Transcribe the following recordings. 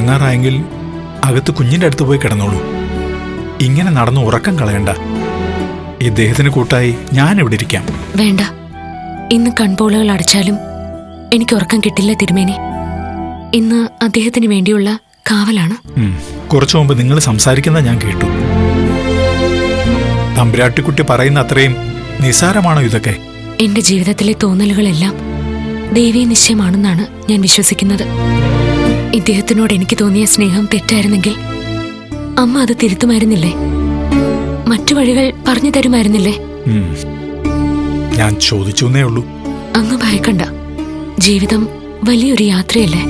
എടുത്ത് കുഞ്ഞിന്റെ അടുത്ത് പോയി കിടന്നോളൂ. ഇങ്ങനെ നടന്ന് ഉറക്കം കളയണ്ട. ഇദ്ദേഹത്തിന് കൂട്ടായി ഞാൻ ഇവിടെ ഇരിക്കാം. വേണ്ട. ഇന്ന് കൺപോളുകൾ അടച്ചാലും എനിക്ക് ഉറക്കം കിട്ടില്ല തിരുമേനി. ഇന്ന് അദ്ദേഹത്തിന് വേണ്ടിയുള്ള കാവലാണ്. കുറച്ചു മുമ്പ് നിങ്ങൾ സംസാരിക്കുന്ന ഞാൻ കേട്ടു. തമ്പുരാട്ടിക്കുട്ടി പറയുന്ന അത്രയും നിസാരമാണോ ഇതൊക്കെ? എന്റെ ജീവിതത്തിലെ തോന്നലുകളെല്ലാം ദൈവീ നിശ്ചയമാണെന്നാണ് ഞാൻ വിശ്വസിക്കുന്നത്. ഇദ്ദേഹത്തിനോട് എനിക്ക് തോന്നിയ സ്നേഹം തെറ്റായിരുന്നെങ്കിൽ അമ്മ അത് തിരുത്തുമായിരുന്നില്ലേ? മറ്റു വഴികൾ പറഞ്ഞു തരുമായിരുന്നില്ലേ? ഞാൻ ചോദിച്ചു ഉള്ളൂ. അങ്ങ് ഭയക്കണ്ട. ജീവിതം വലിയൊരു യാത്രയല്ലേ?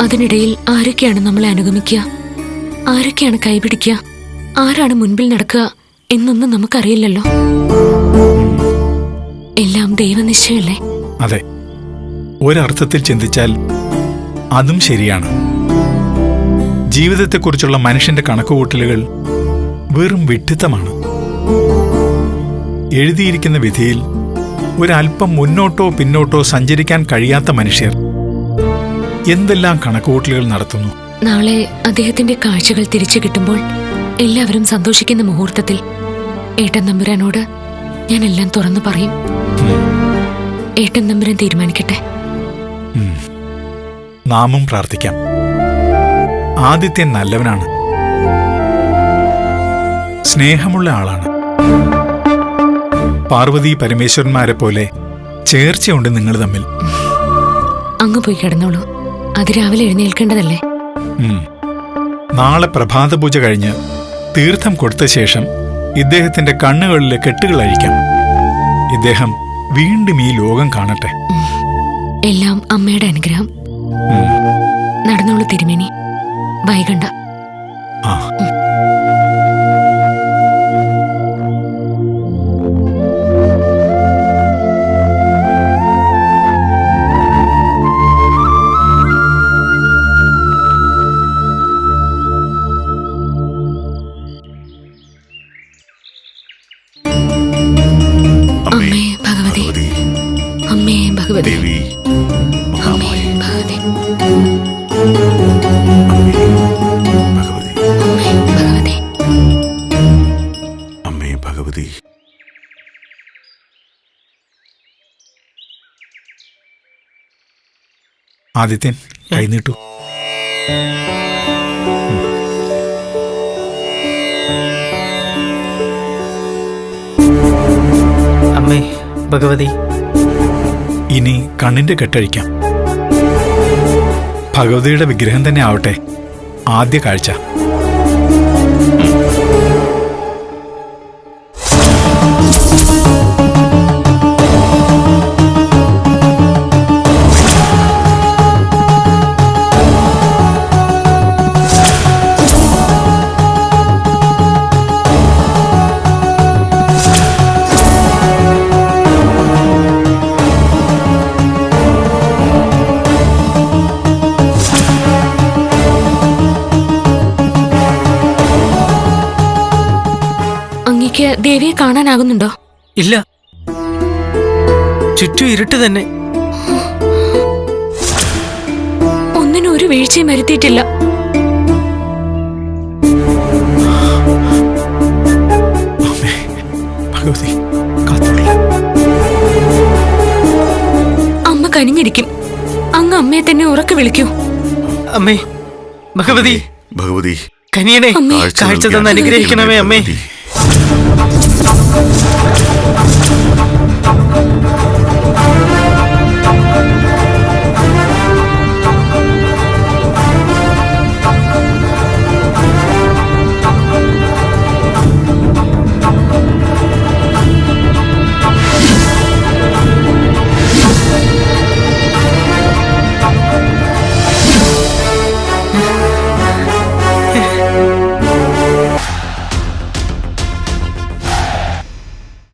അതിനിടയിൽ ആരൊക്കെയാണ് നമ്മളെ അനുഗമിക്കുക? ആരൊക്കെയാണ് കൈപിടിക്കുക? ആരാണ് മുൻപിൽ നടക്കുക എന്നൊന്നും നമുക്കറിയില്ലല്ലോ. എല്ലാം ദൈവനിശ്ചയല്ലേ? അതെ. ഒരർത്ഥത്തിൽ ചിന്തിച്ചാൽ അതും ശരിയാണ്. ജീവിതത്തെക്കുറിച്ചുള്ള മനുഷ്യന്റെ കണക്കുകൂട്ടലുകൾ വെറും വിഡ്ഢിത്തമാണ്. എഴുതിയിരിക്കുന്ന വിധിയിൽ ഒരല്പം മുന്നോട്ടോ പിന്നോട്ടോ സഞ്ചരിക്കാൻ കഴിയാത്ത മനുഷ്യർ എന്തെല്ലാം കണക്കുകൂട്ടലുകൾ നടത്തുന്നു? നാളെ അദ്ദേഹത്തിന്റെ കാഴ്ചകൾ തിരിച്ചു കിട്ടുമ്പോൾ എല്ലാവരും സന്തോഷിക്കുന്ന മുഹൂർത്തത്തിൽ ഏട്ടൻ നമ്പുരാനോട് ഞാൻ എല്ലാം തുറന്നു പറയും. ഏട്ടൻ നമ്പുരാൻ തീരുമാനിക്കട്ടെ. നാമും പ്രാർത്ഥിക്കാം. ആദിത്യൻ നല്ലവനാണ്. സ്നേഹമുള്ള ആളാണ്. പാർവതി പരമേശ്വരന്മാരെ പോലെ ചേർച്ചയുണ്ട് നിങ്ങൾ തമ്മിൽ. അങ്ങ് പോയി കിടന്നോളൂ. അത് രാവിലെ എഴുന്നേൽക്കേണ്ടതല്ലേ? നാളെ പ്രഭാത പൂജ കഴിഞ്ഞ് തീർത്ഥം കൊടുത്ത ശേഷം ഇദ്ദേഹത്തിന്റെ കണ്ണുകളിലെ കെട്ടുകൾ അഴിക്കാം. ഇദ്ദേഹം വീണ്ടും ഈ ലോകം കാണട്ടെ. എല്ലാം അമ്മയുടെ അനുഗ്രഹം. നടന്നോളൂ തിരുമേനി. വൈകണ്ട അമ്മേ ഭഗവതി. അമ്മേ ഭഗവതി. ആദിത്യൻ കൈനീട്ടു അമ്മേ ഭഗവതി. ഇനി കണ്ണിന്റെ കെട്ടഴിക്കാം. ഭഗവതിയുടെ വിഗ്രഹം തന്നെ ആവട്ടെ. ആദ്യ കാഴ്ച. അങ്ങക്ക് ദേവിയെ കാണാനാകുന്നുണ്ടോ? ഇല്ല. ചുറ്റും ഇരുട്ട് തന്നെ. ഒന്നിനും ഒരു വീഴ്ചയും വരുത്തിയിട്ടില്ല. അമ്മേ കനിഞ്ഞിരിക്കും. അങ്ങ് അമ്മയെ തന്നെ ഉറക്കെ വിളിക്കൂ. അമ്മേ ഭഗവതി. ഭഗവതി കനിയണേ അമ്മേ. കാഴ്ച തന്ന് അനുഗ്രഹിക്കണമേ അമ്മേ. Thank you.